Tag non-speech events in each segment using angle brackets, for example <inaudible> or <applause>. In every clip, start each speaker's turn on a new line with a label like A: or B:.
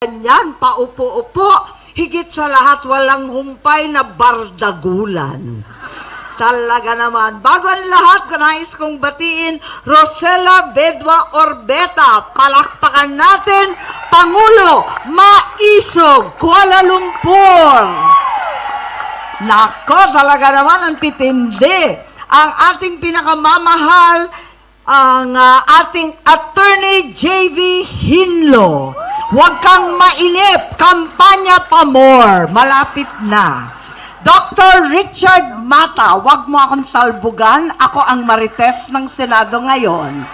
A: Ganyan, paupo-upo. Higit sa lahat, walang humpay na bardagulan. Talaga naman. Bago ang lahat, nais kong batiin, Rosella Bedwa Orbeta. Palakpakan natin, Pangulo Maisog, Kuala Lumpur. Nako, talaga naman ang titindi. Ang ating pinakamamahal, ang ah, ating attorney JV Hinlo. Huwag kang mainip, kampanya pa more. Malapit na. Dr. Richard Mata, huwag mo akong salbugan. Ako ang marites ng Senado ngayon.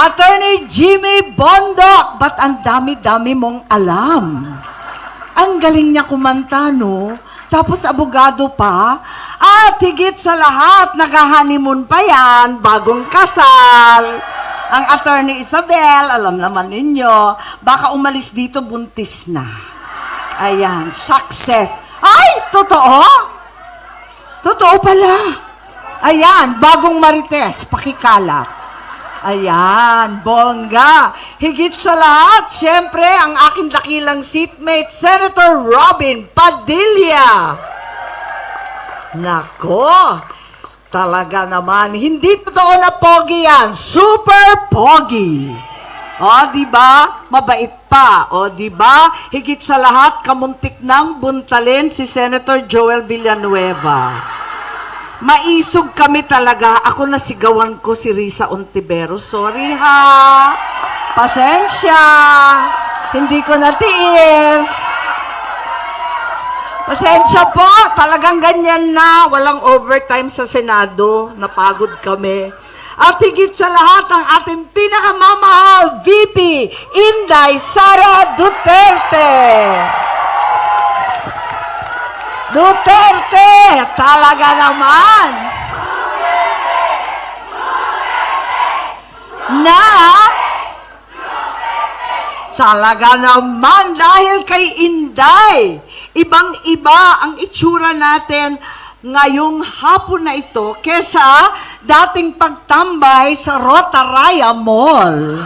A: Attorney Jimmy Bondok, ba't ang dami-dami mong alam? Ang galing niya kumanta, no? Tapos abogado pa. At higit sa lahat, naka-honeymoon pa yan, bagong kasal. Ang attorney Isabel, alam naman ninyo, baka umalis dito buntis na. Ayan, success. Ay, totoo? Totoo pala. Ayan, bagong marites, pakikalat. Ayan, bongga. Higit sa lahat, syempre, ang aking dakilang seatmate, Senator Robin Padilla. Nako, talaga naman, hindi totoo na pogi yan. Super pogi. O, di ba? Mabait pa. O, di ba? Higit sa lahat, kamuntik nang buntalin si Senator Joel Villanueva. Maisog kami talaga. Ako na sigawan ko si Risa Ontivero. Sorry ha. Pasensya. Hindi ko natiis. Pasensya po. Talagang ganyan na. Walang overtime sa Senado. Napagod kami. At higit sa lahat, ang ating pinakamamahal VP, Inday Sara Duterte. Duterte! Talaga naman! Na Talaga naman dahil kay Inday. Ibang-iba ang itsura natin ngayong hapon na ito kesa dating pagtambay sa Rotaraya Mall.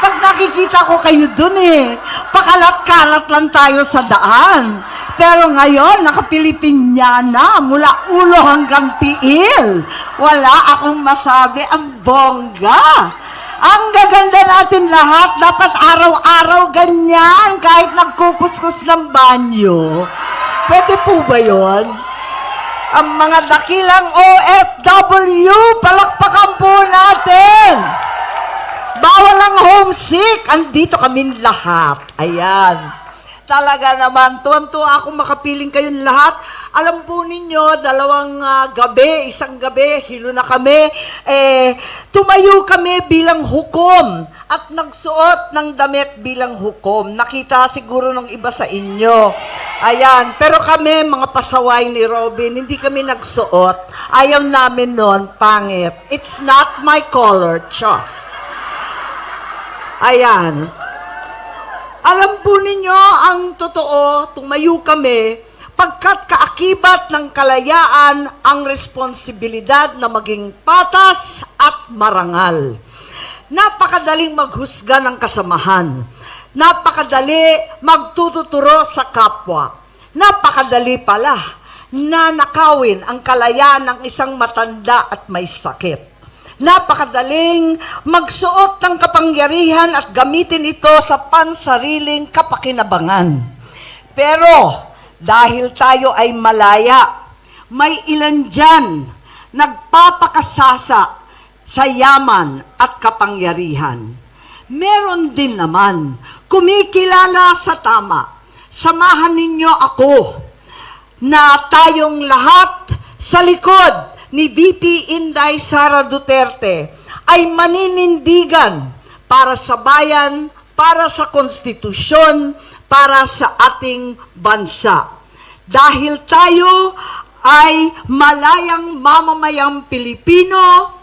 A: Pag nakikita ko kayo dun eh, pakalat-kalat lang tayo sa daan. Pero ngayon, nakapilipinyana mula ulo hanggang tiil. Wala akong masabi ang bongga. Ang gaganda natin lahat, dapat araw-araw ganyan, kahit nagkukuskus ng banyo. Pwede po ba yon? Ang mga dakilang OFW, palakpakan po natin! Bawal ang homesick. Andito kami lahat. Ayan. Talaga naman, tuwan-tuwa akong makapiling kayong lahat. Alam po ninyo, dalawang ah, gabi, isang gabi, hilo na kami, eh, tumayo kami bilang hukom at nagsuot ng damit bilang hukom. Nakita siguro ng iba sa inyo. Ayan, pero kami, mga pasaway ni Robin, hindi kami nagsuot. Ayaw namin nun, pangit. It's not my color, chos. Ayan. Alam po ninyo ang totoo, tumayo kami, pagkat kaakibat ng kalayaan ang responsibilidad na maging patas at marangal. Napakadaling maghusga ng kasamahan. Napakadali magtututuro sa kapwa. Napakadali pala na nakawin ang kalayaan ng isang matanda at may sakit. Napakadaling magsuot ng kapangyarihan at gamitin ito sa pansariling kapakinabangan. Pero dahil tayo ay malaya, may ilan dyan nagpapakasasa sa yaman at kapangyarihan. Meron din naman kumikilala sa tama. Samahan ninyo ako na tayong lahat sa likod ni VP Inday Sara Duterte ay maninindigan para sa bayan, para sa konstitusyon, para sa ating bansa. Dahil tayo ay malayang mamamayang Pilipino,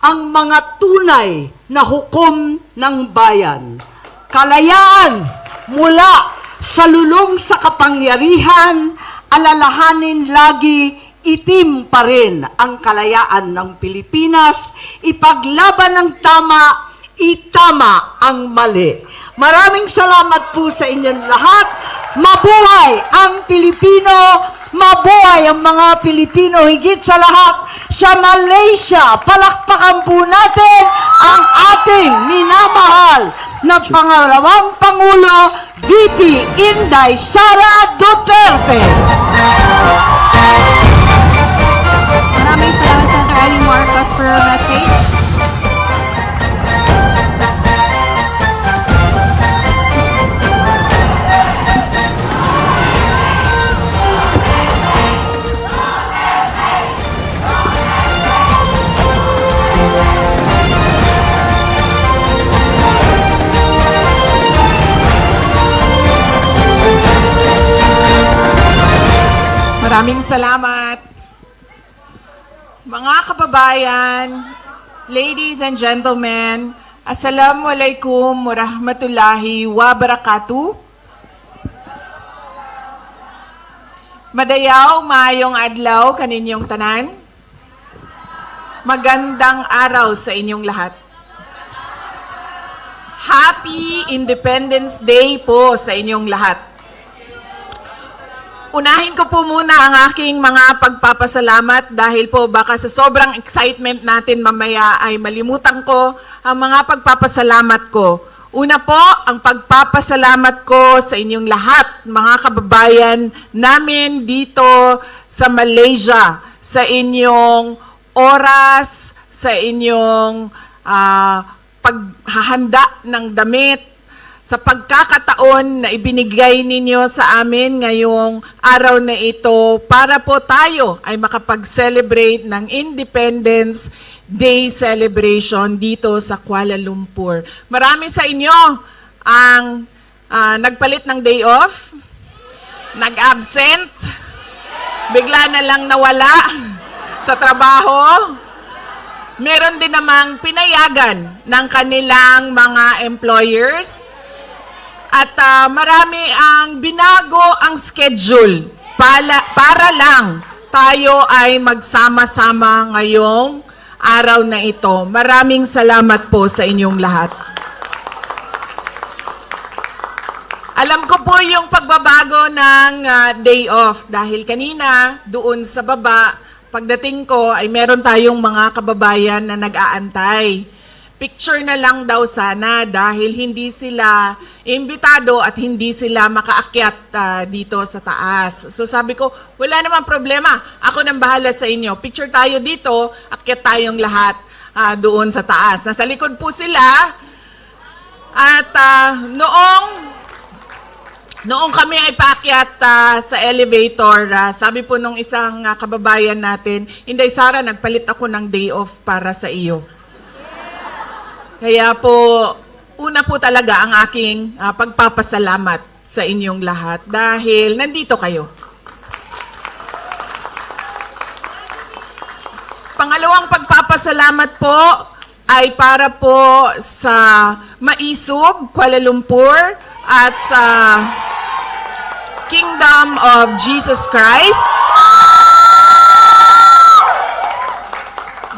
A: ang mga tunay na hukom ng bayan. Kalayaan mula sa lulong sa kapangyarihan, alalahanin lagi itim pa rin ang kalayaan ng Pilipinas, ipaglaban ng tama, itama ang mali. Maraming salamat po sa inyong lahat. Mabuhay ang Pilipino, mabuhay ang mga Pilipino, higit sa lahat sa Malaysia. Palakpakan po natin ang ating minamahal na pangalawang Pangulo, VP Inday Sara Duterte.
B: Maraming salamat, Senator Eileen Marcos, for your message.
C: Maraming salamat. Mga kababayan, ladies and gentlemen, Assalamualaikum warahmatullahi wabarakatuh. Madayaw, mayong adlaw kaninyong tanan. Magandang araw sa inyong lahat. Happy Independence Day po sa inyong lahat. Unahin ko po muna ang aking mga pagpapasalamat dahil po baka sa sobrang excitement natin mamaya ay malimutan ko ang mga pagpapasalamat ko. Una po, ang pagpapasalamat ko sa inyong lahat, mga kababayan namin dito sa Malaysia, sa inyong oras, sa inyong ah, paghahanda ng damit, sa pagkakataon na ibinigay ninyo sa amin ngayong araw na ito para po tayo ay makapag-celebrate ng Independence Day celebration dito sa Kuala Lumpur. Marami sa inyo ang ah, nagpalit ng day off, nag-absent, bigla na lang nawala <laughs> sa trabaho, meron din namang pinayagan ng kanilang mga employers at ah, marami ang binago ang schedule para, para lang tayo ay magsama-sama ngayong araw na ito. Maraming salamat po sa inyong lahat. Alam ko po yung pagbabago ng ah, day off dahil kanina doon sa baba, pagdating ko ay meron tayong mga kababayan na nag-aantay. Picture na lang daw sana dahil hindi sila imbitado at hindi sila makaakyat ah, dito sa taas. So sabi ko, wala namang problema. Ako nang bahala sa inyo. Picture tayo dito, akyat tayong lahat ah, doon sa taas. Nasa likod po sila. At ah, noong Noong kami ay paakyat ah, sa elevator, ah, sabi po nung isang ah, kababayan natin, Inday Sara, nagpalit ako ng day off para sa iyo. Kaya po, una po talaga ang aking ah, pagpapasalamat sa inyong lahat dahil nandito kayo. Pangalawang pagpapasalamat po ay para po sa Maisog, Kuala Lumpur at sa Kingdom of Jesus Christ.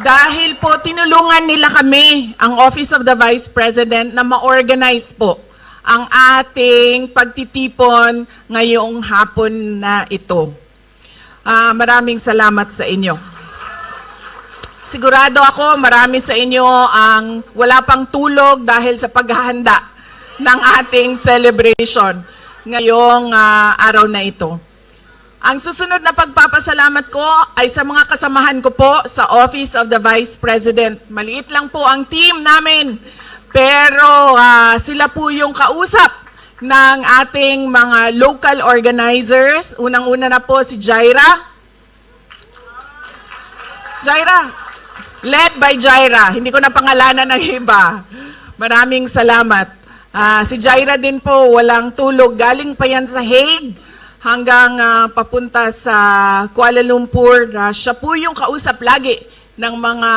C: Dahil po tinulungan nila kami, ang Office of the Vice President, na ma-organize po ang ating pagtitipon ngayong hapon na ito. Ah, maraming salamat sa inyo. Sigurado ako marami sa inyo ang wala pang tulog dahil sa paghahanda ng ating celebration ngayong ah, araw na ito. Ang susunod na pagpapasalamat ko ay sa mga kasamahan ko po sa Office of the Vice President. Maliit lang po ang team namin, pero ah, sila po yung kausap ng ating mga local organizers. Unang-una na po si Jaira. Jaira, led by Jaira. Hindi ko na pangalanan ng iba. Maraming salamat. Ah, si Jaira din po, walang tulog. Galing pa yan sa Hague hanggang ah, papunta sa Kuala Lumpur. Ah, siya po yung kausap lagi ng mga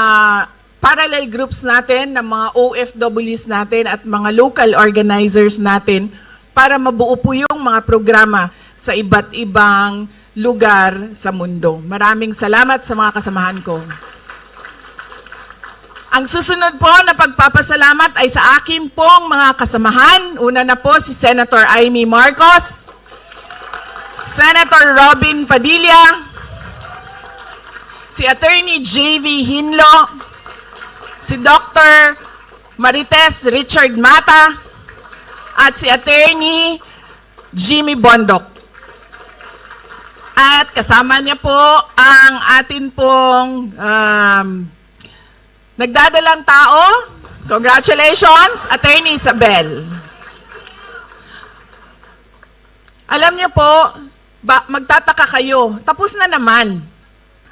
C: parallel groups natin, ng mga OFWs natin at mga local organizers natin para mabuo po yung mga programa sa iba't ibang lugar sa mundo. Maraming salamat sa mga kasamahan ko. Ang susunod po na pagpapasalamat ay sa akin pong mga kasamahan. Una na po si Senator Amy Marcos, Senator Robin Padilla, si Attorney J.V. Hinlo, si Dr. Marites Richard Mata, at si Attorney Jimmy Bondok. At kasama niya po ang atin pong um, nagdadalang tao. Congratulations, Attorney Isabel. Alam niyo po, ba, magtataka kayo, tapos na naman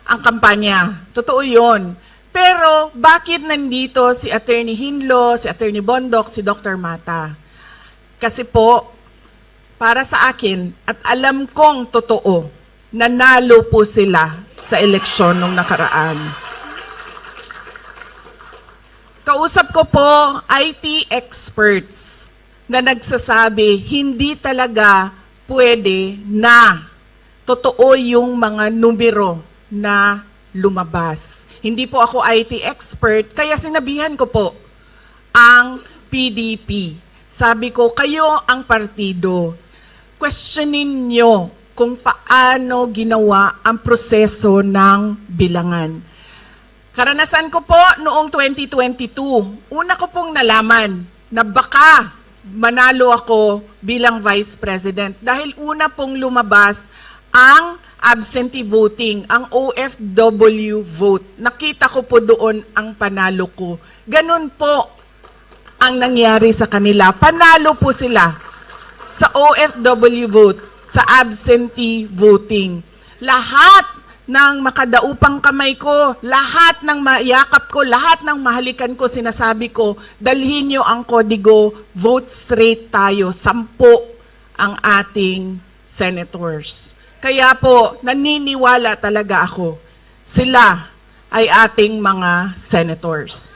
C: ang kampanya. Totoo yon. Pero bakit nandito si Attorney Hinlo, si Attorney Bondok, si Dr. Mata? Kasi po, para sa akin, at alam kong totoo, nanalo po sila sa eleksyon nung nakaraan. Kausap ko po IT experts na nagsasabi hindi talaga pwede na totoo yung mga numero na lumabas. Hindi po ako IT expert, kaya sinabihan ko po ang PDP. Sabi ko, kayo ang partido. Questionin nyo kung paano ginawa ang proseso ng bilangan. Karanasan ko po noong 2022, una ko pong nalaman na baka manalo ako bilang Vice President dahil una pong lumabas ang absentee voting, ang OFW vote. Nakita ko po doon ang panalo ko. Ganun po ang nangyari sa kanila. Panalo po sila sa OFW vote, sa absentee voting. Lahat ng makadaupang kamay ko, lahat ng mayakap ko, lahat ng mahalikan ko, sinasabi ko, dalhin nyo ang kodigo, vote straight tayo, sampo ang ating senators. Kaya po, naniniwala talaga ako, sila ay ating mga senators.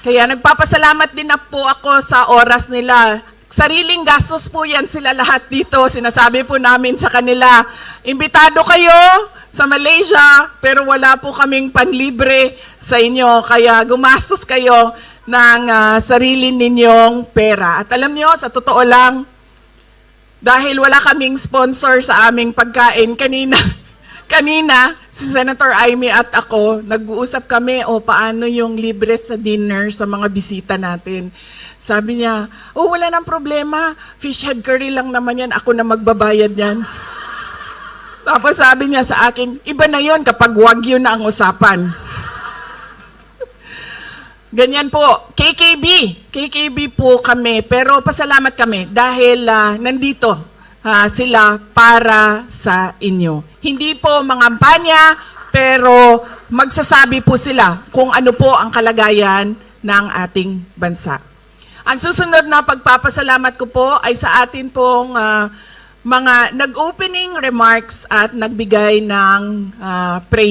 C: Kaya nagpapasalamat din na po ako sa oras nila. Sariling gastos po yan sila lahat dito. Sinasabi po namin sa kanila, imbitado kayo sa Malaysia, pero wala po kaming panlibre sa inyo. Kaya gumastos kayo ng ah, sarili ninyong pera. At alam nyo, sa totoo lang, dahil wala kaming sponsor sa aming pagkain kanina, <laughs> kanina si Senator Amy at ako, nag-uusap kami o paano yung libre sa dinner sa mga bisita natin. Sabi niya, oh wala nang problema, fish head curry lang naman yan, ako na magbabayad yan. Tapos sabi niya sa akin, iba na yon kapag wagyu na ang usapan. Ganyan po, KKB. KKB po kami, pero pasalamat kami dahil ah, nandito ah, sila para sa inyo. Hindi po mangampanya, pero magsasabi po sila kung ano po ang kalagayan ng ating bansa. Ang susunod na pagpapasalamat ko po ay sa atin pong ah, mga nag-opening remarks at nagbigay ng ah, prayer.